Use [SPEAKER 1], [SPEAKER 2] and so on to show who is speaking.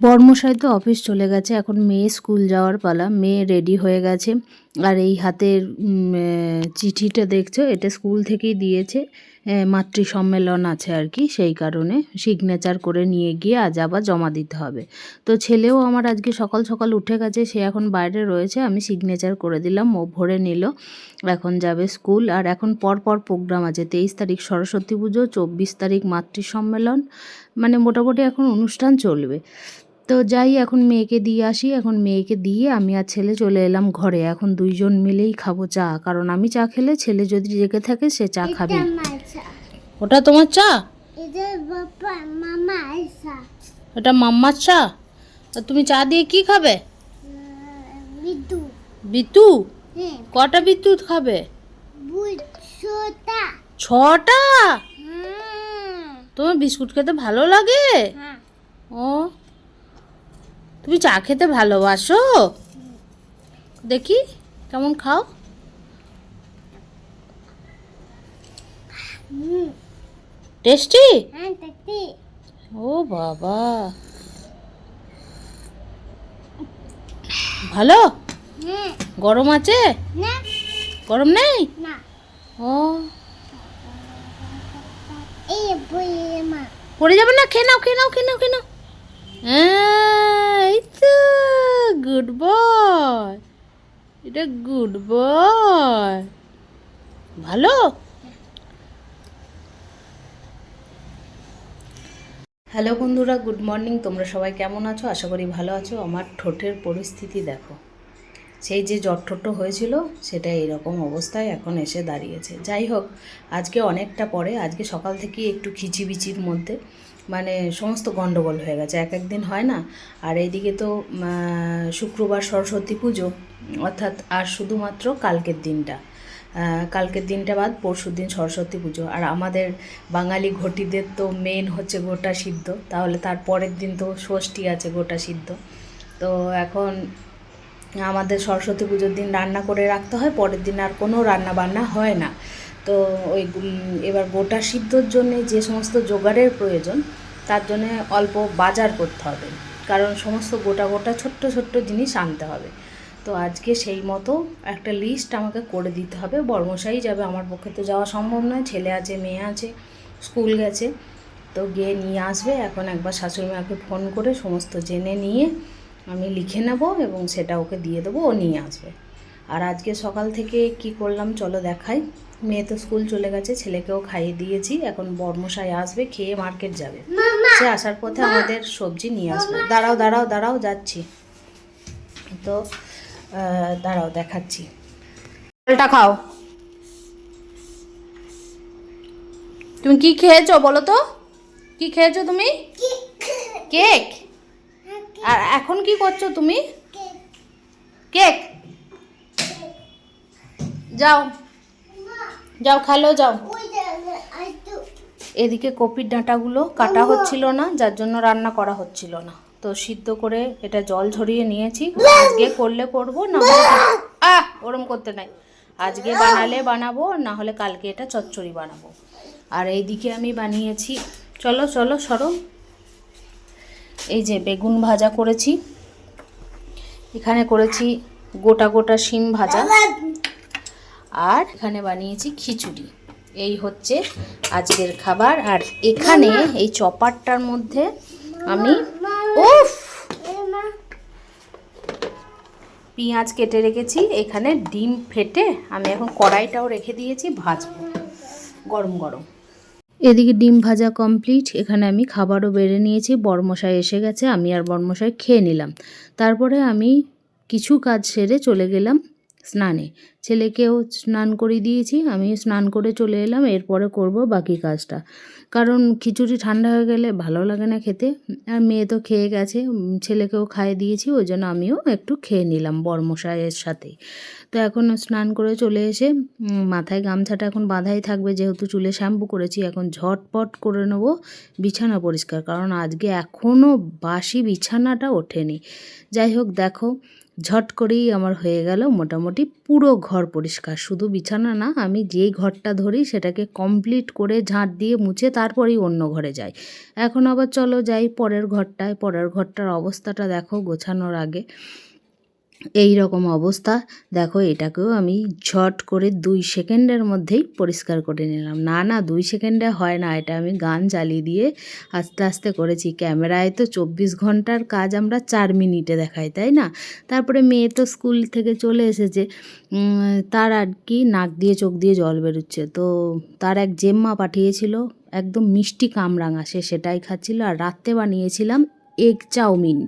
[SPEAKER 1] বর্মশাই তো অফিস চলে গেছে, এখন মেয়ে স্কুল যাওয়ার পালা, মেয়ে রেডি হয়ে গেছে। আর এই হাতের চিঠিটা দেখছ, এটা স্কুল থেকেই দিয়েছে মাতৃ সম্মেলন আছে আর কি, সেই কারণে সিগনেচার করে নিয়ে গিয়ে আজ আবার জমা দিতে হবে। তো ছেলেও আমার আজকে সকাল সকাল উঠে গেছে, সে এখন বাইরে রয়েছে, আমি সিগনেচার করে দিলাম, ও ভরে নিল, এখন যাবে স্কুল। আর এখন পর পর প্রোগ্রাম আছে, তেইশ তারিখ সরস্বতী পুজো, চব্বিশ তারিখ মাতৃ সম্মেলন মানে মোটামুটি এখন অনুষ্ঠান চলবে। তো যাই এখন মেয়েকে দিয়ে আসি। এখন মেয়েকে দিয়ে আমি আর ছেলে চলে এলাম ঘরে। এখন দুইজন মিলেই খাব চা। কারণ আমি চা খেলে ছেলে যদি জেগে থাকে সে চা খাবে ওটা তোমার চা?
[SPEAKER 2] এটা বাবা মামা আইসা
[SPEAKER 1] ওটা মাম্মার চা? আর তুমি চা দিয়ে কি খাবে?
[SPEAKER 2] বিদু
[SPEAKER 1] বিতু
[SPEAKER 2] হ্যাঁ।
[SPEAKER 1] কটা বিদ্যুৎ খাবে? ছটা? তোমার বিস্কুট খেতে ভালো লাগে?
[SPEAKER 2] হ্যাঁ।
[SPEAKER 1] ও। তুমি চা খেতে ভালোবাসো? দেখি কেমন খাও? টেস্টি?
[SPEAKER 2] হ্যাঁ
[SPEAKER 1] ও বাবা। ভালো? গরম আছে? গরম নেই? ও। পড়ে যাবে না? খেয়ে নাও খেয়ে নাও খেয়ে নাও খেয়ে নাও। হ্যাঁ, তো গুড বয় এটা গুড বয় ভালো? হ্যালো বন্ধুরা গুড মর্নিং তোমরা সবাই কেমন আছো? আশা করি ভালো আছো। আমার ঠোঁটের পরিস্থিতি দেখো। সেই যে জটঠোট্ট হয়েছিল, সেটা এইরকম অবস্থায় এখন এসে দাঁড়িয়েছে। যাই হোক, আজকে অনেকটা পরে, আজকে সকাল থেকেই একটু খিচিবিচির মধ্যে মানে সমস্ত গণ্ডগোল হয়ে গেছে। এক একদিন হয় না? আর এইদিকে তো শুক্রবার সরস্বতী পুজো, অর্থাৎ আর শুধুমাত্র কালকের দিনটা। কালকের দিনটা বাদ পরশু দিন সরস্বতী পুজো। আর আমাদের বাঙালি ঘটিদের তো মেন হচ্ছে গোটা সিদ্ধ। তাহলে তার পরের দিন তো ষষ্ঠী আছে গোটা সিদ্ধ। তো এখন আমাদের সরস্বতী পুজোর দিন রান্না করে রাখতে হয়, পরের দিন আর কোনো রান্না বান্না হয় না। তো ওই এবার গোটা সিদ্ধর জন্য যে সমস্ত জোগাড়ের প্রয়োজন, তার জন্য অল্প বাজার করতে হবে। কারণ সমস্ত গোটা গোটা ছোট্ট ছোট্ট জিনিস আনতে হবে। তো আজকে সেই মতো একটা লিস্ট আমাকে করে দিতে হবে। বর্মশাই যাবে, আমার পক্ষে তো যাওয়া সম্ভব নয়, ছেলে আছে, মেয়ে আছে, স্কুল গেছে। তো গিয়ে নিয়ে আসবে, এখন একবার শাশুড়ি মাকে ফোন করে সমস্ত জেনে নিয়ে আমি লিখে নেব এবং সেটা ওকে দিয়ে দেবো ও নিয়ে আসবে। আর আজকে সকাল থেকে কি করলাম চলো দেখাই। মেয়ে তো স্কুল চলে গেছে ছেলেকেও খাইয়ে দিয়েছি এখন বর্মশাই আসবে খেয়ে মার্কেট যাবে। সে আসার পথে আমাদের সবজি নিয়ে আসবে। দাঁড়াও দাঁড়াও দাঁড়াও যাচ্ছি। তো দাঁড়াও দেখাচ্ছি। ফলটা খাও। তুমি কি খেয়েছো বলো তো? কি খেয়েছো তুমি? কেক? আর এখন কি করছ তুমি? কেক। যাও। যাও খেলো যাও। এদিকে কপির ডাঁটাগুলো কাটা হচ্ছিল না যার জন্য রান্না করা হচ্ছিল না। তো সিদ্ধ করে এটা জল ঝরিয়ে নিয়েছি। আজকে করলে করব না আহ ওরম করতে নাই। আজকে বানালে বানাবো না হলে কালকে এটা চচ্চড়ি বানাবো। আর এইদিকে আমি বানিয়েছি। চলো চলো সরো। এই যে বেগুন ভাজা করেছি। এখানে করেছি গোটা গোটা শিম ভাজা। আর এখানে বানিয়েছি খিচুড়ি। এই হচ্ছে আজকের খাবার। আর এখানে এই চপারটার মধ্যে আমি উফ! পেঁয়াজ কেটে রেখেছি। এখানে ডিম ফেটে আমি এখন কড়াইটাও রেখে দিয়েছি, ভাজবো। গরম গরম। এদিকে ডিম ভাজা কমপ্লিট এখানে আমি খাবারও বেড়ে নিয়েছি, বর্মশাই এসে গেছে, আমি আর বর্মশাই খেয়ে নিলাম। তারপরে আমি কিছু কাজ সেরে চলে গেলাম। স্নানে। ছেলেকেও স্নান করে দিয়েছি আমি স্নান করে চলে এলাম, এরপরে করব বাকি কাজটা। কারণ খিচুড়ি ঠান্ডা হয়ে গেলে ভালো লাগে না খেতে। আর মেয়ে তো খেয়ে গেছে ছেলেকেও খাইয়ে দিয়েছি, ওই জন্য আমিও একটু খেয়ে নিলাম বর্মশাইয়ের সাথে। তো এখন স্নান করে চলে এসে মাথায় গামছাটা এখন বাঁধাই থাকবে, যেহেতু চুলে শ্যাম্পু করেছি, এখন ঝটপট করে নেব বিছানা পরিষ্কার। কারণ আজকে এখনও বাসি বিছানাটা ওঠেনি। যাই হোক, দেখো ঝট করেই আমার হয়ে গেল মোটামুটি পুরো ঘর পরিষ্কার। শুধু বিছানা না, আমি যেই ঘরটা ধরি সেটাকে কমপ্লিট করে ঝাঁট দিয়ে মুছে তারপরেই অন্য ঘরে যাই। এখন আবার চলো যাই পরের ঘরটায়। পরের ঘরটার অবস্থাটা দেখো গোছানোর আগে। এই রকম অবস্থা। দেখো, এটাকেও আমি ঝট করে দুই সেকেন্ডের মধ্যেই পরিষ্কার করে নিলাম। না না, দুই সেকেন্ডে হয় না। এটা আমি গান চালিয়ে দিয়ে আস্তে আস্তে করেছি। ক্যামেরায় তো চব্বিশ ঘণ্টার কাজ আমরা চার মিনিটে দেখাই, তাই না? তারপরে মেয়ে তো স্কুল থেকে চলে এসেছে। তার আর কি নাক দিয়ে, চোখ দিয়ে জল বেরোচ্ছে। তো তার এক জেম্মা পাঠিয়েছিল, একদম মিষ্টি কামরাঙা। সে সেটাই খাচ্ছিল। আর রাত্রে বানিয়েছিলাম এগ চাউমিন।